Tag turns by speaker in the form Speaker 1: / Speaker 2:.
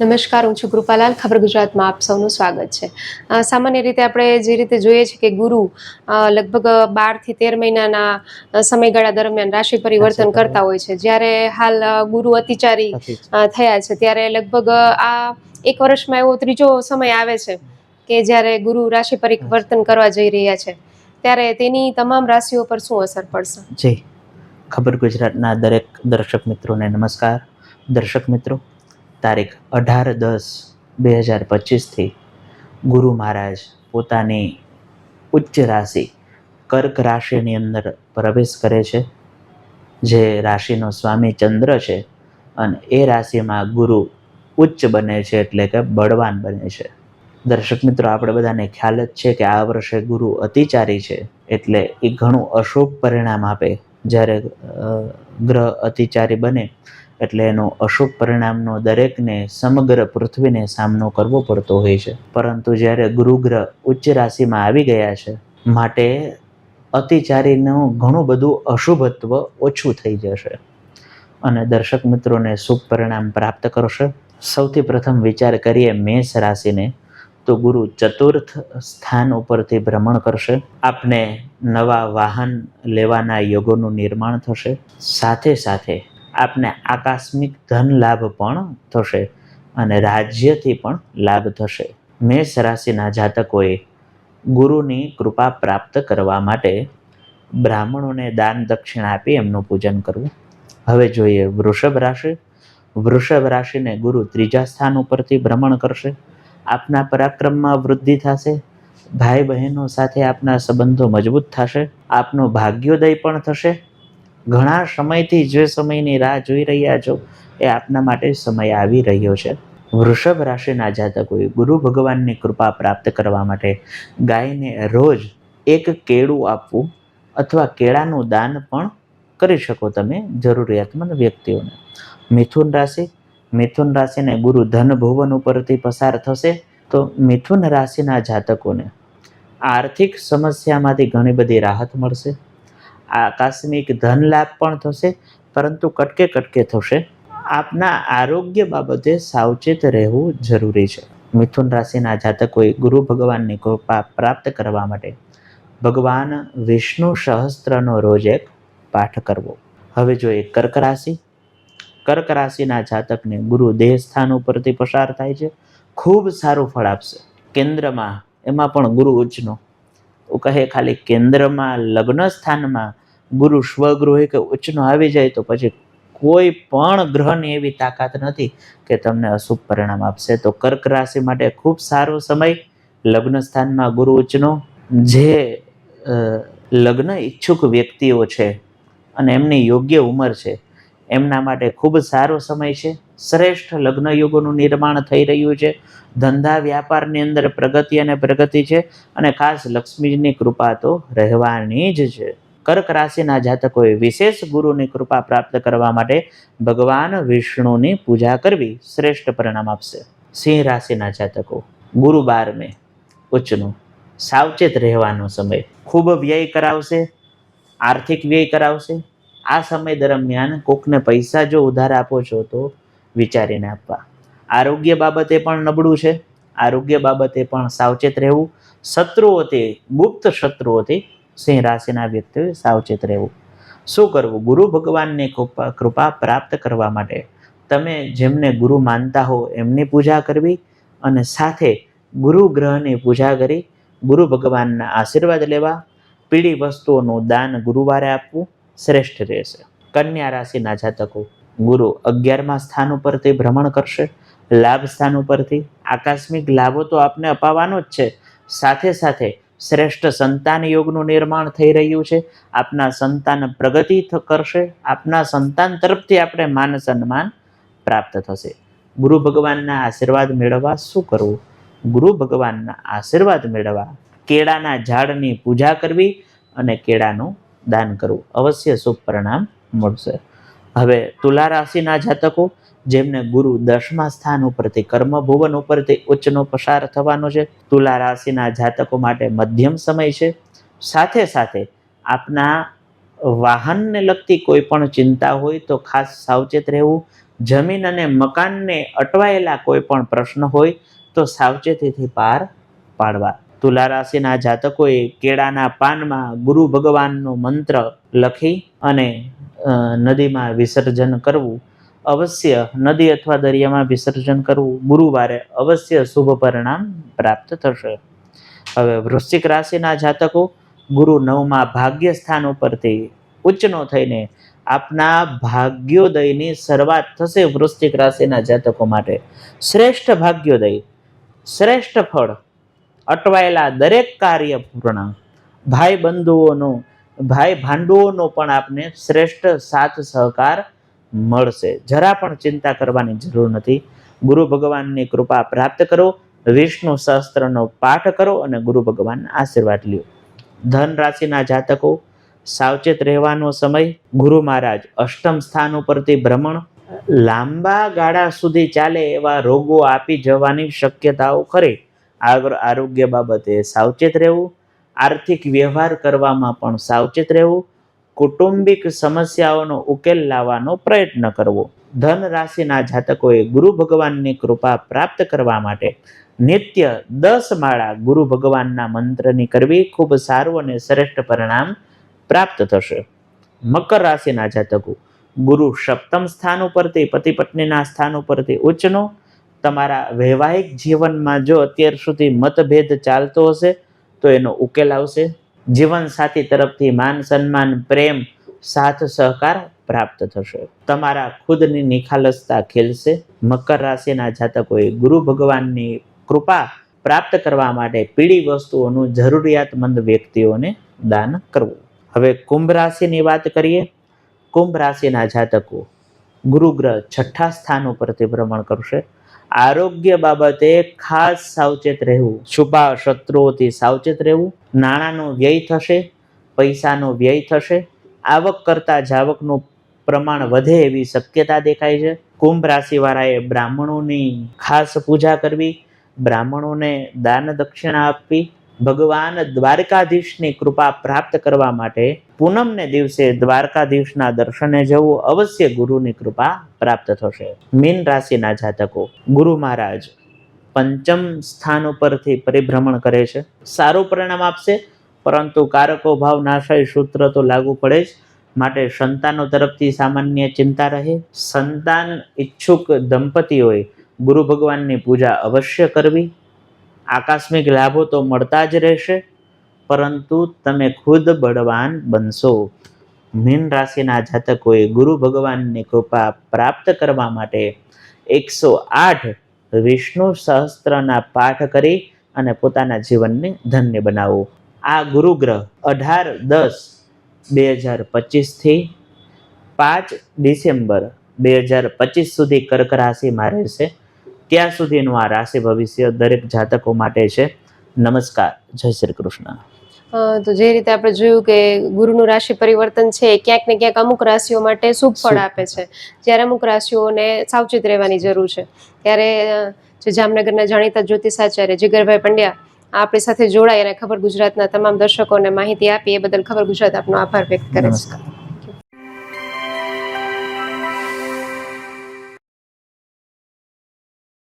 Speaker 1: નમસ્કાર હું છું કૃપાલાલ. ખબર ગુજરાતમાં આપ સૌનું સ્વાગત છે. સામાન્ય રીતે આપણે જે રીતે જોઈએ છીએ કે ગુરુ લગભગ બારથી તેર મહિનાના સમયગાળા દરમિયાન રાશિ પરિવર્તન કરતા હોય છે. જ્યારે હાલ ગુરુ અતિચારી થયા છે. ત્યારે લગભગ આ એક વર્ષમાં એવો ત્રીજો સમય આવે છે કે જ્યારે ગુરુ રાશિ પરિવર્તન કરવા જઈ રહ્યા છે. ત્યારે તેની તમામ રાશિઓ પર શું અસર પડશે?
Speaker 2: જી. ખબર ગુજરાતના દરેક દર્શક મિત્રોને નમસ્કાર. દર્શક મિત્રો તારીખ અઢાર દસ બે હજાર પચીસથી ગુરુ મહારાજ પોતાની ઉચ્ચ રાશિ કર્ક રાશિની અંદર પ્રવેશ કરે છે. જે રાશિનો સ્વામી ચંદ્ર છે અને એ રાશિમાં ગુરુ ઉચ્ચ બને છે એટલે કે બળવાન બને છે. દર્શક મિત્રો, આપણે બધાને ખ્યાલ જ છે કે આ વર્ષે ગુરુ અતિચારી છે એટલે એ ઘણું અશુભ પરિણામ આપે. જ્યારે ગ્રહ અતિચારી બને એટલે એનો અશુભ પરિણામનો દરેકને સમગ્ર પૃથ્વીને સામનો કરવો પડતો હોય છે. પરંતુ જ્યારે ગુરુગ્રહ ઉચ્ચ રાશિમાં આવી ગયા છે, માટે અતિચારીનું ઘણું બધું અશુભત્વ ઓછું થઈ જશે. અને દર્શક મિત્રોને શુભ પરિણામ પ્રાપ્ત કરશે. સૌથી પ્રથમ વિચાર કરીએ મેષ રાશિને, તો ગુરુ ચતુર્થ સ્થાન ઉપરથી ભ્રમણ કરશે. આપને નવા વાહન લેવાના યોગોનું નિર્માણ થશે. સાથે સાથે આપને આકસ્મિક ધન લાભ પણ થશે અને રાજ્યથી પણ લાભ થશે. મેષ રાશિના જાતકોએ ગુરુની કૃપા પ્રાપ્ત કરવા માટે બ્રાહ્મણોને દાન દક્ષિણ આપી એમનું પૂજન કરવું. હવે જોઈએ વૃષભ રાશિ. વૃષભ રાશિને ગુરુ ત્રીજા સ્થાન ઉપરથી ભ્રમણ કરશે. આપના પરાક્રમમાં વૃદ્ધિ થશે. ભાઈ બહેનો સાથે આપના સંબંધો મજબૂત થશે. આપનો ભાગ્યોદય પણ થશે. ઘણા સમયથી જે સમયની રાહ જોઈ રહ્યા છો, એ આપના માટે સમય આવી રહ્યો છે. વૃષભ રાશિના જાતકોએ ગુરુ ભગવાનની કૃપા પ્રાપ્ત કરવા માટે ગાયને રોજ એક કેળું આપવું અથવા કેળાનું દાન પણ કરી શકો તમે જરૂરિયાતમંદ વ્યક્તિઓને. મિથુન રાશિ, મિથુન રાશિને ગુરુ ધન ભુવન ઉપરથી પસાર થશે તો મિથુન રાશિના જાતકોને આર્થિક સમસ્યામાંથી ઘણી બધી રાહત મળશે. આકસ્મિક ધન લાભ પણ થશે, પરંતુ કટકે કટકે થશે. આપના આરોગ્ય બાબતે સાવચેત રહેવું જરૂરી છે. મિથુન રાશિના જાતકોએ ગુરુ ભગવાનની કૃપા પ્રાપ્ત કરવા માટે ભગવાન વિષ્ણુ સહસ્ત્રનો રોજ એક પાઠ કરવો. હવે જોઈએ કર્ક રાશિ, કર્ક રાશિના જાતકને ગુરુ દેહ સ્થાન ઉપરથી પસાર થાય છે, ખૂબ સારું ફળ આપશે. કેન્દ્રમાં, એમાં પણ ગુરુ ઉચ્ચનો કહે, ખાલી કેન્દ્રમાં, લગ્ન સ્થાનમાં ગુરુ સ્વગૃહે કે ઉચ્ચનો આવી જાય તો પછી કોઈ પણ ગ્રહની એવી તાકાત નથી કે તમને અશુભ પરિણામ આપશે. તો કર્ક રાશિ માટે ખૂબ સારો સમય લગ્ન સ્થાનમાં ગુરુ ઉચ્ચનો. જે લગ્ન ઈચ્છુક વ્યક્તિઓ છે અને એમની યોગ્ય ઉંમર છે, એમના માટે ખૂબ સારો સમય છે. શ્રેષ્ઠ લગ્ન યોગોનું નિર્માણ થઈ રહ્યું છે. ધંધા વ્યાપારની અંદર પ્રગતિ અને પ્રગતિ છે અને ખાસ લક્ષ્મીજીની કૃપા તો રહેવાની જ છે. કર્ક રાશિના જાતકોએ વિશેષ ગુરુની કૃપા પ્રાપ્ત કરવા માટે ભગવાન વિષ્ણુની પૂજા કરવી શ્રેષ્ઠ પરિણામ આપશે. સિંહ રાશિના જાતકો, ગુરુ બારમે, ઉચ્ચનું, સાવચેત રહેવાનો સમય ખૂબ વ્યય કરાવશે, આર્થિક વ્યય કરાવશે. આ સમય દરમિયાન કોકને પૈસા જો ઉધાર આપો છો તો વિચારીને આપવા. આરોગ્ય બાબતે પણ નબળું છે. આરોગ્ય બાબતે પણ સાવચેત રહેવું. શત્રુઓથી, ગુપ્ત શત્રુઓથી સિંહ રાશિના વ્યક્તિઓએ સાવચેત રહેવું. શું કરવું? ગુરુ ભગવાનની કૃપા કૃપા પ્રાપ્ત કરવા માટે તમે જેમને ગુરુ માનતા હો એમની પૂજા કરવી અને સાથે ગુરુ ગ્રહની પૂજા કરી ગુરુ ભગવાનના આશીર્વાદ લેવા, પીળી વસ્તુઓનું દાન ગુરુવારે આપવું શ્રેષ્ઠ રહેશે. કન્યા રાશિના જાતકો, ગુરુ અગિયારમા સ્થાન ઉપરથી ભ્રમણ કરશે, લાભ સ્થાન ઉપરથી આકસ્મિક લાભો તો આપને અપાવવાનો જ છે. સાથે સાથે શ્રેષ્ઠ સંતાન યોગનું નિર્માણ થઈ રહ્યું છે. આપના સંતાન પ્રગતિ કરશે. આપના સંતાન તરફથી આપણે માન સન્માન પ્રાપ્ત થશે. ગુરુ ભગવાનના આશીર્વાદ મેળવવા શું કરવું? ગુરુ ભગવાનના આશીર્વાદ મેળવવા કેળાના ઝાડની પૂજા કરવી અને કેળાનું દાન કરવું. અવશ્ય શુભ પરિણામ મળશે. હવે તુલા રાશિના જાતકો, જેમને ગુરુ દસમા સ્થાન ઉપરથી કર્મ ભુવન ઉપરથી ઉચ્ચનો પસાર થવાનો છે, તુલા રાશિના જાતકો માટે મધ્યમ સમય છે. સાથે સાથે આપના વાહનને લગતી કોઈ પણ ચિંતા હોય તો ખાસ સાવચેત રહેવું. જમીન અને મકાનને અટવાયેલા કોઈ પણ પ્રશ્ન હોય તો સાવચેતીથી પાર પાડવા. તુલા રાશિના જાતકોએ કેળાના પાનમાં ગુરુ ભગવાનનો મંત્ર લખી અને નદીમાં વિસર્જન કરવું અવશ્ય, નદી અથવા દરિયામાં વિસર્જન કરવું ગુરુવારે અવશ્ય શુભ પરિણામ પ્રાપ્ત થશે. હવે વૃશ્ચિક રાશિના જાતકો ગુરુ નવમાં ભાગ્ય સ્થાન ઉપરથી ઉચ્ચનો થઈને આપના ભાગ્યોદયની શરૂઆત થશે વૃશ્ચિક રાશિના જાતકો માટે. શ્રેષ્ઠ ભાગ્યોદય, શ્રેષ્ઠ ફળ, અટવાયેલા દરેક કાર્ય પૂર્ણ. ભાઈ બંધુઓનો ભાઈ ભાંડુઓનો પણ આપને શ્રેષ્ઠ સાથ સહકાર મળશે. જરા પણ ચિંતા કરવાની જરૂર નથી. ગુરુ ભગવાનની કૃપા પ્રાપ્ત કરો, વિષ્ણુ સહસ્ત્રનો પાઠ કરો અને ગુરુ ભગવાનના આશીર્વાદ લ્યો. ધન રાશિના જાતકો, સાવચેત રહેવાનો સમય, ગુરુ મહારાજ અષ્ટમ સ્થાન ઉપરથી ભ્રમણ, લાંબા ગાળા સુધી ચાલે એવા રોગો આપી જવાની શક્યતાઓ ખરી. આગ્ર- આરોગ્ય બાબતે સાવચેત રહેવું આર્થિક વ્યવહાર કરવામાં પણ સાવચેત રહેવું, કુટુંબિક સમસ્યાઓનો ઉકેલ લાવવાનો પ્રયત્ન કરવો. ધન રાશિના જાતકોએ ગુરુ ભગવાનની કૃપા પ્રાપ્ત કરવા માટે નિત્ય દસ માળા ગુરુ ભગવાનના મંત્રની કરવી ખૂબ સારું અને શ્રેષ્ઠ પરિણામ પ્રાપ્ત થશે. મકર રાશિના જાતકો, ગુરુ સપ્તમ સ્થાન ઉપરથી, પતિ પત્નીના સ્થાન ઉપરથી ઉચ્ચનો. તમારા વૈવાહિક જીવનમાં જો અત્યાર સુધી મતભેદ ચાલતો હશે તો એનો ઉકેલ આવશે. જીવન સાથી તરફથી માન સન્માન, પ્રેમ, સાથ સહકાર પ્રાપ્ત થશે. તમારા ખુદની નિખાલસતા ખીલશે. મકર રાશિના જાતકોએ ગુરુ ભગવાનની કૃપા પ્રાપ્ત કરવા માટે પીળી વસ્તુઓનું જરૂરિયાતમંદ વ્યક્તિઓને દાન કરવું. હવે કુંભ રાશિની વાત કરીએ. કુંભ રાશિના જાતકો ગુરુગ્રહ છઠ્ઠા સ્થાન ઉપરથી ભ્રમણ કરશે. આરોગ્ય બાબતે ખાસ સાવચેત રહેવું. છુપા શત્રુઓથી સાવચેત રહેવું. નાણાંનો વ્યય થશે, પૈસાનો વ્યય થશે. આવક કરતાં જાવકનું પ્રમાણ વધે એવી શક્યતા દેખાય છે. કુંભ રાશિવાળાએ બ્રાહ્મણોની ખાસ પૂજા કરવી, બ્રાહ્મણોને દાન દક્ષિણા આપવી ભગવાન દ્વારકાધીશની કૃપા પ્રાપ્ત કરવા માટે પૂનમને દિવસે દ્વારકાધીશના દર્શને જવું અવશ્ય ગુરુની કૃપા પ્રાપ્ત થશે. મીન રાશિના જાતકો, ગુરુ મહારાજ પંચમ સ્થાન ઉપરથી પરિભ્રમણ કરે છે. સારું પરિણામ આપશે, પરંતુ કારકો ભાવ નાશાય સૂત્ર તો લાગુ પડે જ. માટે સંતાનો તરફથી સામાન્ય ચિંતા રહે. સંતાન ઈચ્છુક દંપતીઓએ ગુરુ ભગવાનની પૂજા અવશ્ય કરવી. આકસ્મિક લાભો તો મળતા જ રહેશે, પરંતુ તમે ખુદ બળવાન બનશો. મીન રાશિના જાતકોએ ગુરુ ભગવાનની કૃપા પ્રાપ્ત કરવા માટે એકસો આઠ વિષ્ણુ સહસ્ત્રના પાઠ કરી અને પોતાના જીવનને ધન્ય બનાવો. આ ગુરુ ગ્રહ અઢાર દસ બે હજાર પચીસથી પાંચ ડિસેમ્બર બે હજાર પચીસ સુધી કર્ક રાશિમાં રહેશે. ત્યાં સુધીનું આ રાશિ ભવિષ્ય દરેક જાતકો માટે છે. નમસ્કાર જય શ્રી કૃષ્ણ.
Speaker 1: તો જે રીતે આપણે જોયું કે ગુરુનું રાશિ પરિવર્તન છે ક્યાંક ને ક્યાંક અમુક રાશિઓ માટે શુભ ફળ આપે છે. જ્યારે અમુક રાશિઓને સાવચેત રહેવાની જરૂર છે. ત્યારે જે જામનગરના જાણીતા જ્યોતિષાચાર્ય જીગરભાઈ પંડ્યા આપણી સાથે જોડાઈ અને ખબર ગુજરાતના તમામ દર્શકોને માહિતી આપી એ બદલ ખબર ગુજરાત આપનો આભાર વ્યક્ત કરે છે.